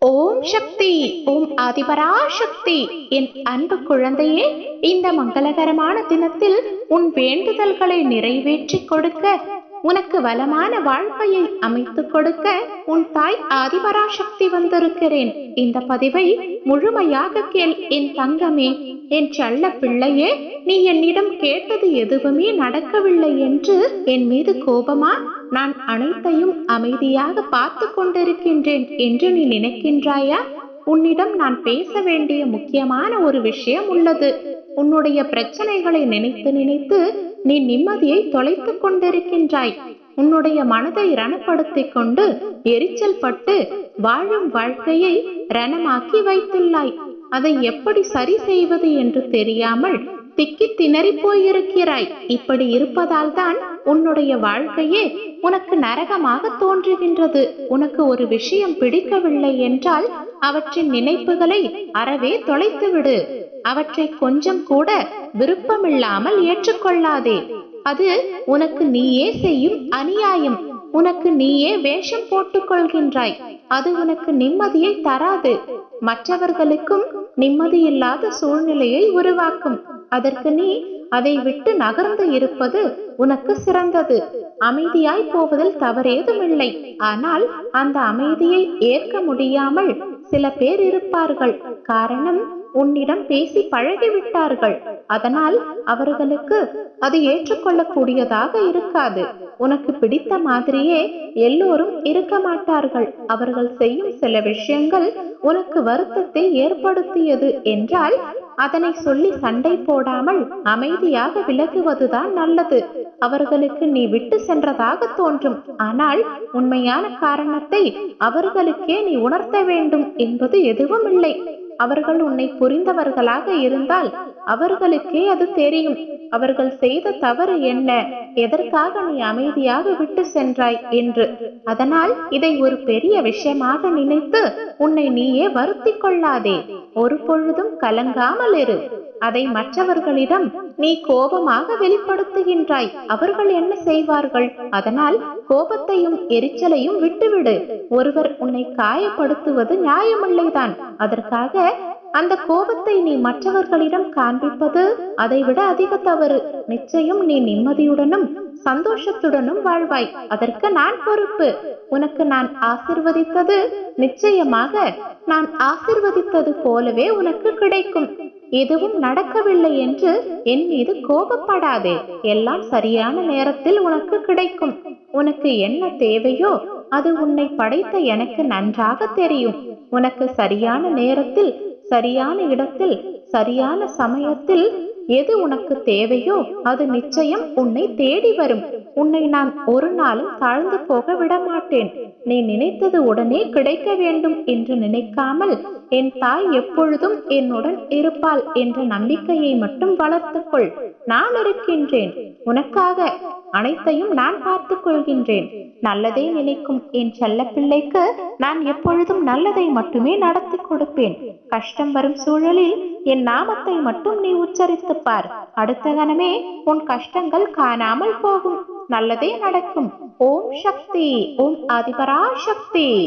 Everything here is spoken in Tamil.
ஓம் சக்தி ஓம் ஆதிபராசக்தி. என் அன்பு குழந்தையே இந்த மங்களகரமான தினத்தில் உன் வேண்டுதல்களை நிறைவேற்றிக் கொடுக்க உனக்கு வளமான வாழ்க்கையை அமைத்துக் கொடுக்க உன் தாய் ஆதிபராசக்தி வந்திருக்கிறேன். இந்த பதிவை முழுமையாக கேள் என் தங்கமே என் செல்ல பிள்ளையே நீ என்னிடம் கேட்டது எதுவுமே நடக்கவில்லை என்று என் மீது கோபமா நான் அனைத்தையும் அமைதியாக பார்த்து கொண்டிருக்கின்றேன் என்று நீ நினைக்கின்றாயா? உன்னிடம் நான் பேச வேண்டிய முக்கியமான ஒரு விஷயம் உள்ளது. உன்னுடைய பிரச்சனைகளை நினைத்து நினைத்து நீ நிம்மதியை தொலைத்துக் கொண்டிருக்கின்றாய். உன்னுடைய மனதை ரணப்படுத்திக் கொண்டு எரிச்சல் பட்டு வாழும் வாழ்க்கையை ரணமாக்கி வைத்துள்ளாய். அதை எப்படி சரி செய்வது என்று தெரியாமல் திக்கி திணறி போயிருக்கிறாய். இப்படி இருப்பதால் தான் உன்னுடைய வாழ்க்கையே உனக்கு நரகமாக தோன்றுகின்றது. உனக்கு ஒரு விஷயம் பிடிக்கவில்லை என்றால் அவற்றின் நினைப்புகளை அறவே தொலைத்துவிடு. அவற்றை கொஞ்சம் கூட விருப்பமில்லாமல் ஏற்றுக்கொள்ளாதே. அது உனக்கு நீயே செய்யும் அநியாயம். உனக்கு நீயே வேஷம் போட்டுக் கொள்கின்றாய். அது உனக்கு நிம்மதியை தராது. மற்றவர்களுக்கும் நிம்மதியில்லாத சூழ்நிலையை உருவாக்கும். அதற்கு நீ அதை விட்டு நகர்ந்து இருப்பது உனக்கு சிறந்தது. அமைதியாய் போவதில் தவறேதுமில்லை. ஆனால் அந்த அமைதியை ஏற்க முடியாமல் சில பேர் இருப்பார்கள். காரணம் உன்னிடம் பேசி பழகிவிட்டார்கள். அதனால் அவர்களுக்கு அது ஏற்றுக்கொள்ளக்கூடியதாக இருக்காது. உனக்கு பிடித்த மாதிரியே எல்லோரும் இருக்க மாட்டார்கள். அவர்கள் செய்யும் சில விஷயங்கள் உனக்கு வருத்தத்தை ஏற்படுத்தியது என்றால் அதனை சொல்லி சண்டை போடாமல் அமைதியாக விலகுவதுதான் நல்லது. அவர்களுக்கு நீ விட்டு சென்றதாக தோன்றும். ஆனால் உண்மையான காரணத்தை அவர்களுக்கே நீ உணர்த்த வேண்டும் என்பது எதுவும் இல்லை அவர்கள் உன்னை புரிந்தவர்களாக இருந்தால் அவர்களுக்கே அது தெரியும். அவர்கள் செய்த தவறு என்ன? எதற்காக நீ அமைதியாக விட்டு சென்றாய் என்று. அதனால் இதை ஒரு பெரிய விஷயமாக நினைத்து உன்னை நீயே வருத்தி கொள்ளாதே. ஒரு பொழுதும் கலங்காமல் இரு. அதை மற்றவர்களிடம் நீ கோபமாக வெளிப்படுத்துகின்றாய். அவர்கள் என்ன செய்வார்கள்? அதனால் கோபத்தையும் எரிச்சலையும் விட்டுவிடு. ஒருவர் உன்னை காயப்படுத்துவது நியாயமில்லைதான். அதற்காக அந்த கோபத்தை நீ மற்றவர்களிடம் காண்பிப்பது அதைவிட அதிக தவறு. நிச்சயம் நீ நிம்மதியுடனும் சந்தோஷத்துடனும் வாழ்வாய். அதற்கு நான் பொறுப்பு. உனக்கு நான் ஆசிர்வதித்தது நிச்சயமாக நான் ஆசிர்வதித்தது போலவே உனக்கு கிடைக்கும். எதுவும் நடக்கவில்லை என்று என் மீது கோபப்படாதே. எல்லாம் சரியான நேரத்தில் உனக்கு கிடைக்கும். உனக்கு என்ன தேவையோ அது உன்னை படைத்த எனக்கு நன்றாக தெரியும். உனக்கு சரியான நேரத்தில் சரியான இடத்தில் சரியான சமயத்தில் எது உனக்கு தேவையோ அது நிச்சயம் உன்னை தேடி வரும். உன்னை நான் ஒரு நாளும் தாழ்ந்து போக விட மாட்டேன். நீ நினைத்தது உடனே கிடைக்க வேண்டும் என்று நினைக்காமல் என் தாய் எப்பொழுதும் என்னுடன் இருப்பாள் என்ற நம்பிக்கையை மட்டும் வளர்த்துக்கொள். நான் இருக்கின்றேன். உனக்காக அனைத்தையும் நான் பார்த்துக் கொள்கின்றேன். நல்லதே நினைக்கும் என் செல்ல பிள்ளைக்கு நான் எப்பொழுதும் நல்லதை மட்டுமே நடத்தி கொடுப்பேன். கஷ்டம் வரும் சூழலில் என் நாமத்தை மட்டும் நீ உச்சரித்து பார். அடுத்த கணமே உன் கஷ்டங்கள் காணாமல் போகும். நல்லதே நடக்கும். ஓம் சக்தி. ஓம் அதிபரா சக்தி